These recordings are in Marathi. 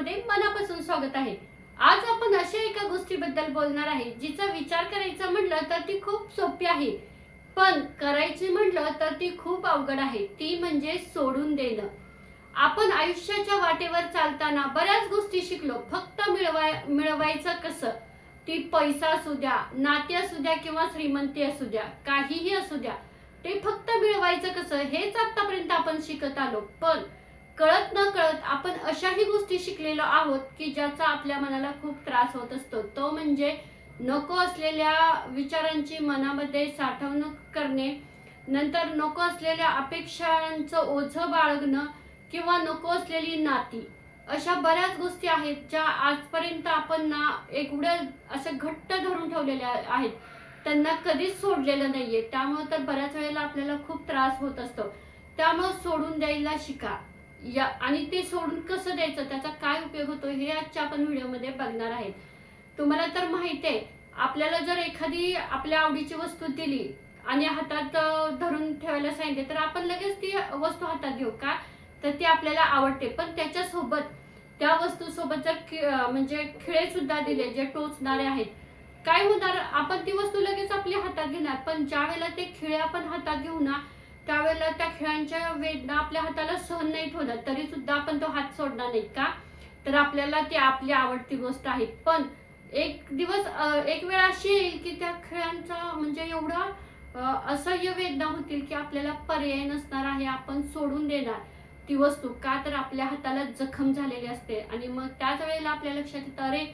व्हिडिओमध्ये मनापासून स्वागत आहे. आज आपण अशा एका गोष्टीबद्दल बोलणार आहे जिचा विचार करायचा म्हटलं तर ती खूप सोपी आहे. पण करायची म्हटलं तर ती खूप अवघड आहे ती म्हणजे सोडून देणं. आपण आयुष्याच्या वाटेवर चालताना बऱ्याच गोष्टी शिकलो फक्त मिळवाय मिळवायचं कसं? ती पैसा असू द्या नाते असू द्या किंवा श्रीमंती असू द्या काहीही असू द्या ते फक्त मिळवायचं कसं? हेच आतापर्यंत आपण शिकत आलो. पण कळत न कळत आपण अशाही गोष्टी शिकलेलो आहोत की ज्याचा आपल्या मनाला खूप त्रास होत असतो. तो म्हणजे नको असलेल्या विचारांची मनामध्ये साठवणूक करणे नंतर नको असलेल्या अपेक्षांचं ओझं बाळगणं किंवा नको असलेली नाती. अशा बऱ्याच गोष्टी आहेत ज्या आजपर्यंत आपण ना एवढ्या असं घट्ट धरून ठेवलेल्या आहेत. त्यांना कधीच सोडलेलं नाहीये. त्यामुळे तर बऱ्याच वेळेला आपल्याला खूप त्रास होत असतो. त्यामुळे सोडून द्यायला शिका. या आणि ते सोडून कसं द्यायचं? त्याचा काय उपयोग होतो? हे आजच्या आपण व्हिडिओमध्ये बघणार आहेत. तुम्हाला तर माहिती आहे आपल्याला जर एखादी आपल्या आवडीची वस्तू दिली आणि हातात धरून ठेवायला सांगितले तर आपण लगेच ती वस्तू हातात घेऊ का? तर ती आपल्याला आवडते. पण त्याच्यासोबत त्या वस्तूसोबत जर खि- म्हणजे खिळे सुद्धा दिले जे टोचणारे आहेत काय होणार? आपण ती वस्तू लगेच आपल्या हातात घेणार. पण ज्या वेळेला ते खिळे आपण हातात घेऊ ना त्यावेळेला त्या खेळांच्या वेदना आपल्या हाताला सहन नाही होणार तरी सुद्धा आपण तो हात सोडणार नाही का? तर आपल्याला ती आपली आवडती गोष्ट आहे. पण एक दिवस एक वेळ अशी येईल की त्या खेळांचा म्हणजे एवढा असह्य वेदना होतील की आपल्याला पर्याय नसणार आहे आपण सोडून देणार ती वस्तू. का तर आपल्या हाताला जखम झालेली असते आणि मग त्याच वेळेला आपल्या लक्षात येतं अरे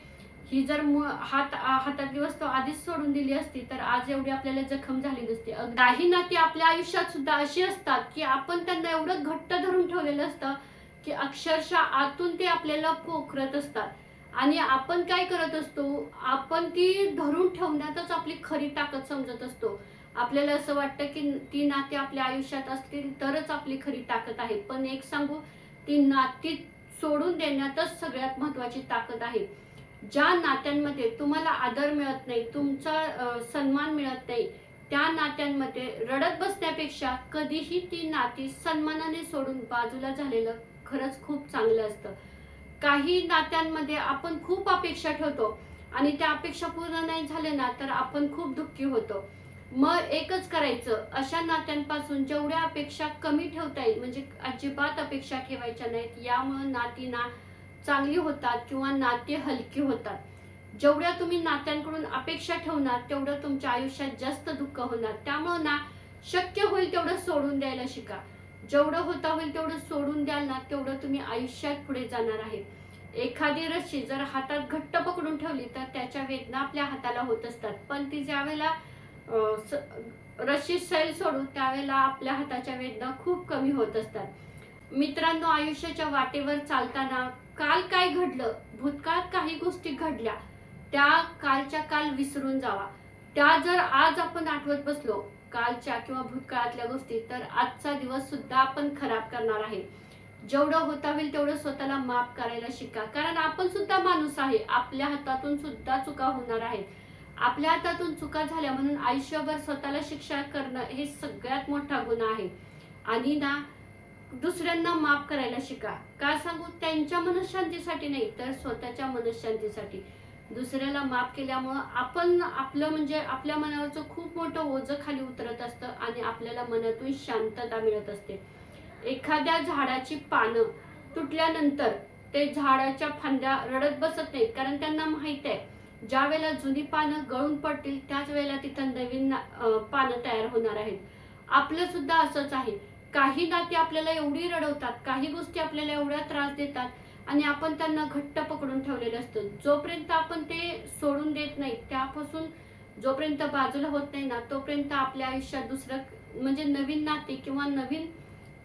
ही जर मु- हात हातात हातातली वस्तू आधीच सोडून दिली असती तर आज एवढी आपल्याला जखम झाली नसती काही नाती आपल्या आयुष्यात सुद्धा अशी असतात की आपण त्यांना एवढं घट्ट धरून ठेवलेलं असतं की अक्षरशः आतून ते आपल्याला पोखरत असतात. आणि आपण काय करत असतो आपण ती धरून ठेवण्यातच आपली खरी ताकद समजत असतो. आपल्याला असं वाटतं की ती नाती आपल्या आयुष्यात असतील तरच आपली खरी ताकद आहे. पण एक सांगू ती नाती सोडून देण्यातच सगळ्यात महत्वाची ताकद आहे. ज्या नात्यांमध्ये तुम्हाला आदर मिळत नाही तुमचा सन्मान मिळत नाही त्या नात्यांमध्ये रडत बसण्यापेक्षा कधीही ती नाती सन्मानाने सोडून बाजूला झालेलं खरंच खूप चांगलं असतं. काही नात्यांमध्ये आपण खूप अपेक्षा ठेवतो आणि त्या अपेक्षा पूर्ण नाही झाल्या ना तर आपण खूप दुःखी होतो. मग एकच करायचं अशा नात्यांपासून जेवढ्या अपेक्षा कमी ठेवता येईल म्हणजे अजिबात अपेक्षा ठेवायच्या नाहीत यामुळे नाती ना चांगली होतात किंवा नाते हलकी होतात. जेवढ्या तुम्ही नात्यांकडून अपेक्षा ठेवणार तेवढं तुमच्या आयुष्यात जास्त दुःख होणार. त्यामुळं ना शक्य होईल तेवढं सोडून द्यायला शिका. जेवढं होता होईल तेवढं सोडून द्याल ना तेवढं तुम्ही आयुष्यात पुढे जाणार आहे. एखादी रस्सी जर हातात घट्ट पकडून ठेवली तर त्याच्या वेदना आपल्या हाताला होत असतात. पण ती ज्यावेळेला स- रस्सी सैल सोडू त्यावेळेला आपल्या हाताच्या वेदना खूप कमी होत असतात. मित्रांनो आयुष्याच्या वाटेवर चालताना काल काय घडलं भूतकाळात काही गोष्टी घडल्या त्या कालच्या काल विसरून जावा. त्या जर आज आपण आठवत बसलो कालच्या किंवा भूतकाळातल्या गोष्टी तर आजचा दिवस सुद्धा आपण खराब करणार आहे. जेवढं होता होईल तेवढं स्वतःला माफ करायला शिका. कारण आपण सुद्धा माणूस आहे आपल्या हातातून सुद्धा चुका होणार आहेत. आपल्या हातातून चुका झाल्या म्हणून आयुष्यभर स्वतःला शिक्षा करणं हे सगळ्यात मोठा गुन्हा आहे. आणि ना दुसऱ्यांना माफ करायला शिका. का सांगू? त्यांच्या मनशांतीसाठी नाही तर स्वतःच्या मनशांतीसाठी. दुसऱ्याला माफ केल्यामुळं आपण आपलं म्हणजे आपल्या मनावरचं खूप मोठं ओझं खाली उतरत असतं आणि आपल्याला मनातून शांतता मिळत असते. एखाद्या झाडाची पानं तुटल्यानंतर ते झाडाच्या फांद्या रडत बसत नाहीत कारण त्यांना माहीत आहे ज्या वेळेला जुनी पानं गळून पडतील त्याच वेळेला तिथं नवीन पानं तयार होणार आहेत. आपलं सुद्धा असंच आहे. काही नाती आपल्याला एवढी रडवतात काही गोष्टी आपल्याला एवढ्या त्रास देतात आणि आपण त्यांना घट्ट पकडून ठेवलेलं असतं. जोपर्यंत आपण ते सोडून देत नाही त्यापासून जोपर्यंत बाजूला होत नाही ना तोपर्यंत आपल्या आयुष्यात दुसरं म्हणजे नवीन नाते किंवा नवीन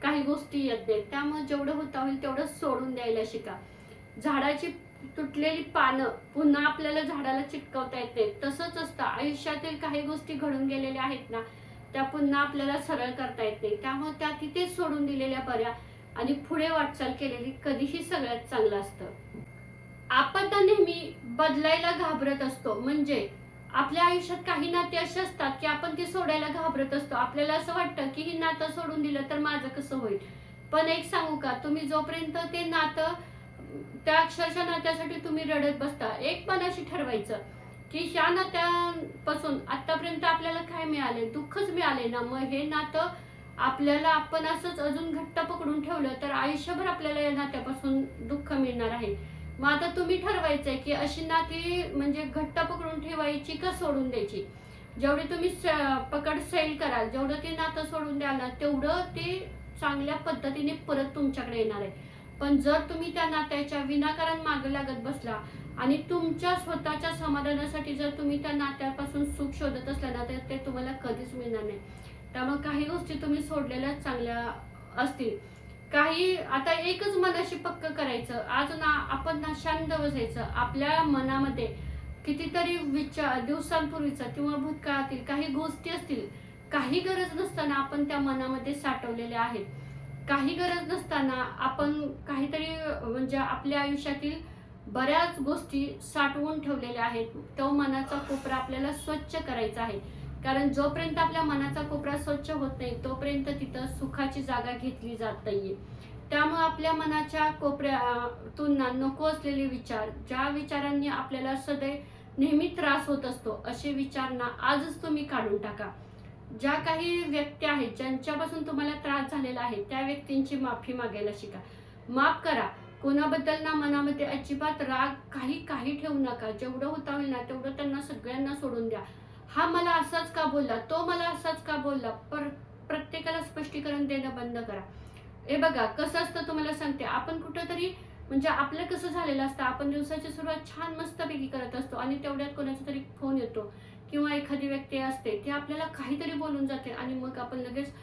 काही गोष्टी येत नाहीत. त्यामुळे जेवढं होता होईल तेवढं सोडून द्यायला शिका. झाडाची तुटलेली पानं पुन्हा आपल्याला झाडाला चिटकवता येत नाही तसंच असतं. आयुष्यातील काही गोष्टी घडून गेलेल्या आहेत ना त्या पुन्हा आपल्याला सरळ करता येत. नाही त्यामुळे त्या तिथेच सोडून दिलेल्या बऱ्या आणि पुढे वाटचाल केलेली कधीही सगळ्यात चांगलं असतं. आपण तर नेहमी बदलायला घाबरत असतो. म्हणजे आपल्या आयुष्यात काही नाते असे असतात की आपण ते सोडायला घाबरत असतो. आपल्याला असं वाटतं की ही नातं सोडून दिलं तर माझं कसं होईल? पण एक सांगू का? तुम्ही जोपर्यंत ते नातं त्या अक्षरशः नात्यासाठी तुम्ही रडत बसता. एक मनाशी ठरवायचं. की ह्या नात्यापासून आतापर्यंत आपल्याला काय मिळाले? दुःखच मिळाले ना? मग हे नातं आपल्याला आपण असंच अजून घट्ट पकडून ठेवलं तर आयुष्यभर आपल्याला या नात्यापासून दुःख मिळणार आहे. मग आता तुम्ही ठरवायचंय की अशी नाती म्हणजे घट्ट पकडून ठेवायची का सोडून द्यायची? जेवढी तुम्ही स- पकड सैल कराल जेवढं ते नातं सोडून द्याल तेवढं ते चांगल्या पद्धतीने परत तुमच्याकडे येणार आहे. पण जर तुम्ही त्या नात्याच्या विनाकारण मागे लागत बसला आणि तुमच्या स्वतःच्या समाधानासाठी जर तुम्ही त्या नात्यापासून सुख शोधत असला ना तर ते तुम्हाला कधीच मिळणार नाही. त्यामुळे काही गोष्टी तुम्ही सोडलेल्या चांगल्या असतील. काही आता एकच मनाशी पक्क करायचं. आज ना आपण ना शांत बसायचं. आपल्या मनामध्ये कितीतरी विचार दिवसांपूर्वीचा किंवा भूतकाळातील काही गोष्टी असतील काही गरज नसताना आपण त्या मनामध्ये साठवलेल्या आहेत. काही गरज नसताना आपण काहीतरी म्हणजे आपल्या आयुष्यातील बऱ्याच गोष्टी साठवून ठेवलेल्या आहेत. तो मनाचा कोपरा आपल्याला स्वच्छ करायचा आहे. कारण जोपर्यंत आपल्या मनाचा कोपरा स्वच्छ होत नाही तोपर्यंत तिथं सुखाची जागा घेतली जात नाहीये. त्यामुळे आपल्या मनाच्या कोपऱ्यातून नको असलेले विचार ज्या विचारांनी आपल्याला सदैव नेहमी त्रास होत असतो असे विचार ना आजच तुम्ही काढून टाका. ज्या काही व्यक्ती आहेत ज्यांच्यापासून तुम्हाला त्रास झालेला आहे त्या व्यक्तींची माफी मागायला शिका. माफ करा. कोणाबद्दल ना मनामध्ये अजिबात राग काही काही ठेवू नका. जेवढं होता होईल ना तेवढं त्यांना सगळ्यांना सोडून द्या. हा मला असाच का बोलला? तो मला असाच का बोलला? पर प्रत्येकाला स्पष्टीकरण देणं बंद करा. हे बघा कसं असतं तुम्हाला सांगते. आपण कुठंतरी म्हणजे आपलं कसं झालेलं असतं? आपण दिवसाची सुरुवात छान मस्तपैकी करत असतो आणि तेवढ्यात कोणाचा तरी फोन येतो. किंवा एखादी व्यक्ती असते ती आपल्याला काहीतरी बोलून जाते आणि मग आपण लगेच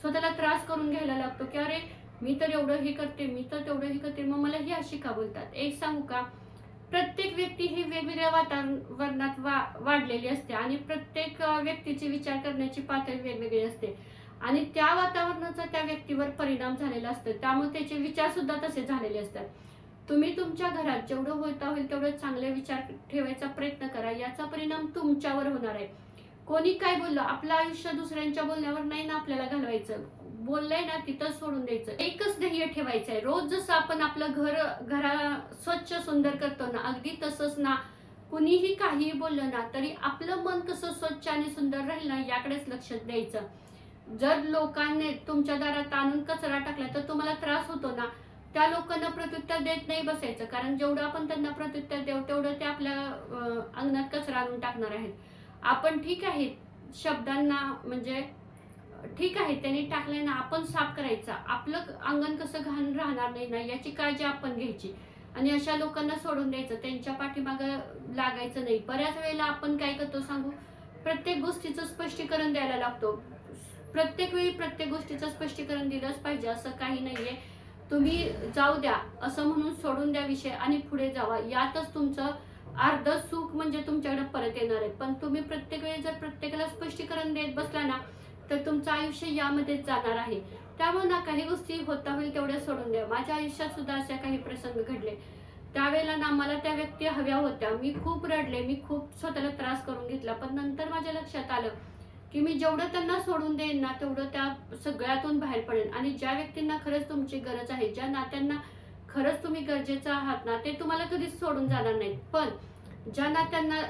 स्वतःला त्रास करून घ्यायला लागतो की अरे मी तर एवढं हे करते मी तर तेवढं हे करते. मग मला ही अशी का बोलतात? एक सांगू का? प्रत्येक व्यक्ती ही वेगवेगळ्या वातावरणात वा वाढलेली असते आणि प्रत्येक व्यक्तीची विचार करण्याची पातळी वेगवेगळी असते. आणि त्या वातावरणाचा त्या व्यक्तीवर परिणाम झालेला असतो. त्यामुळे त्याचे विचार सुद्धा तसे झालेले असतात. तुम्ही तुमच्या घरात जेवढं होता होईल तेवढं चांगले विचार ठेवायचा प्रयत्न करा. याचा परिणाम तुमच्यावर होणार आहे. कोणी काय बोललं? आपलं आयुष्य दुसऱ्यांच्या बोलण्यावर नाही ना आपल्याला घालवायचं. बोललंय ना तिथं सोडून द्यायचं. एकच ध्येय ठेवायचं आहे. रोज जसं आपण आपलं घर घरा स्वच्छ सुंदर करतो ना अगदी तसंच ना कुणीही काहीही बोललं ना तरी आपलं मन कसं स्वच्छ आणि सुंदर राहील ना याकडेच लक्ष द्यायचं. जर लोकांनी तुमच्या दारात आणून कचरा टाकला तर तुम्हाला त्रास होतो ना. त्या लोकांना प्रत्युत्तर देत नाही बसायचं. कारण जेवढं आपण त्यांना प्रत्युत्तर देऊ तेवढं ते आपल्या अंगणात कचरा आणून टाकणार आहेत. आपण ठीक आहे शब्दांना म्हणजे ठीक आहे त्यांनी टाकल्यानं आपण साफ करायचा. आपलं अंगण कसं घाण राहणार नाही ना याची काळजी आपण घ्यायची. आणि अशा लोकांना सोडून द्यायचं. त्यांच्या पाठीमागं लागायचं नाही. बऱ्याच वेळेला आपण काय करतो सांगू? प्रत्येक गोष्टीचं स्पष्टीकरण द्यायला लागतो. प्रत्येक वेळी प्रत्येक गोष्टीचं स्पष्टीकरण दिलंच पाहिजे. असं काही नाहीये. तुम्ही जाऊ द्या असं म्हणून सोडून द्या विषय आणि पुढे जावा. यातच तुमचं अर्ध सुख म्हणजे तुमच्याकडे परत येणार आहे. पण तुम्ही प्रत्येक वेळी जर प्रत्येकाला स्पष्टीकरण देत बसला ना तर तुमचं आयुष्य यामध्येच जाणार आहे. त्यामुळे ना काही गोष्टी होता होईल तेवढ्या सोडून द्या. माझ्या आयुष्यात सुद्धा अशा काही प्रसंग घडले. त्यावेळेला ना मला त्या व्यक्ती हव्या होत्या. मी खूप रडले मी खूप स्वतःला त्रास करून घेतला. पण नंतर माझ्या लक्षात आलं की मी जेवढं त्यांना सोडून देईन ना तेवढं त्या सगळ्यातून बाहेर पडेन. आणि ज्या व्यक्तींना खरंच तुमची गरज आहे ज्या नात्यांना खरंच तुम्ही गरजेचं आहात ना ते तुम्हाला कधीच सोडून जाणार नाहीत. पण ज्या नात्यांना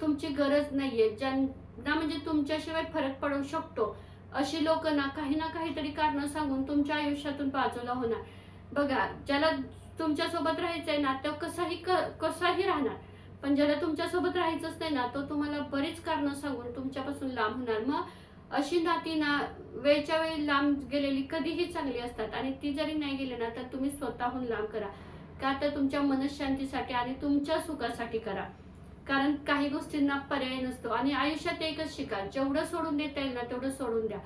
तुमची गरज नाहीये ज्यांना म्हणजे तुमच्याशिवाय फरक पडू शकतो अशी लोक ना काही ना काहीतरी कारण सांगून तुमच्या आयुष्यातून बाजूला होणार. बघा ज्याला तुमच्यासोबत राहायचंय ना तो कसाही क- कसाही राहणार. पण ज्याला तुमच्यासोबत असते ना तो तुम्हाला बरीच कारण सांगून तुमच्यापासून लांब होणार. मग अशी नाती ना वेळच्या वेळी लांब गेलेली कधीही चांगली असतात आणि ती जरी नाही गेली ना तर तुम्ही स्वतःहून लांब करा. का तर तुमच्या मनशांतीसाठी आणि तुमच्या सुखासाठी करा. कारण काही गोष्टींना पर्याय नसतो आणि आयुष्यात एकच शिका जेवढं सोडून देता येईल ना तेवढं सोडून द्या.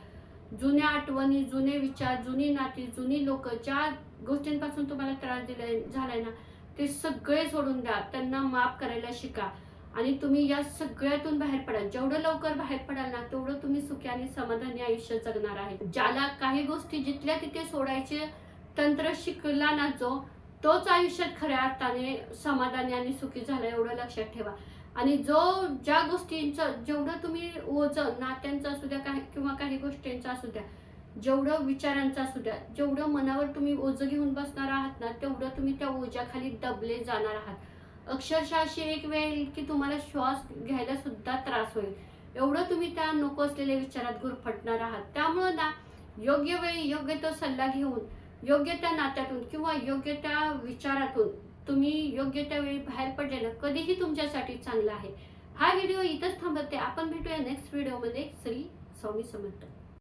जुन्या आठवणी जुने विचार जुनी नाती जुनी लोक ज्या गोष्टींपासून तुम्हाला त्रास दिलाय झालाय ना ते सगळे सोडून द्या. त्यांना माफ करायला शिका. आणि तुम्ही या सगळ्यातून बाहेर पडाल. जेवढं लवकर बाहेर पडाल ना तेवढं तुम्ही सुखी आणि समाधानी आयुष्य जगणार आहे. ज्याला काही गोष्टी जिथल्या तिथे सोडायचे तंत्र शिकला ना जो तोच आयुष्यात खऱ्या अर्थाने समाधानी आणि सुखी झाला एवढं लक्षात ठेवा. आणि जो ज्या गोष्टींचं जेवढं तुम्ही ओझं नात्यांचं असू द्या काही किंवा काही गोष्टींचं असू द्या जेवढं विचारांचा सुद्धा जेवढं मनावर तुम्ही ओझं घेऊन बसणार आहात ना तेवढं तुम्ही त्या ओझ्याखाली दबले जाणार आहात. अक्षरशः अशी एक वेळ येईल की तुम्हाला श्वास घ्यायला सुद्धा त्रास होईल. एवढं तुम्ही त्या नको असलेल्या विचारात गुरफटणार आहात. त्यामुळं ना योग्य वेळी योग्य तो सल्ला घेऊन योग्य त्या नात्यातून किंवा योग्य त्या विचारातून तुम्ही योग्य त्या वेळी बाहेर पडलेलं कधीही तुमच्यासाठी चांगलं आहे. हा व्हिडिओ इथंच थांबते आपण भेटूया नेक्स्ट व्हिडिओमध्ये श्री स्वामी समर्थ.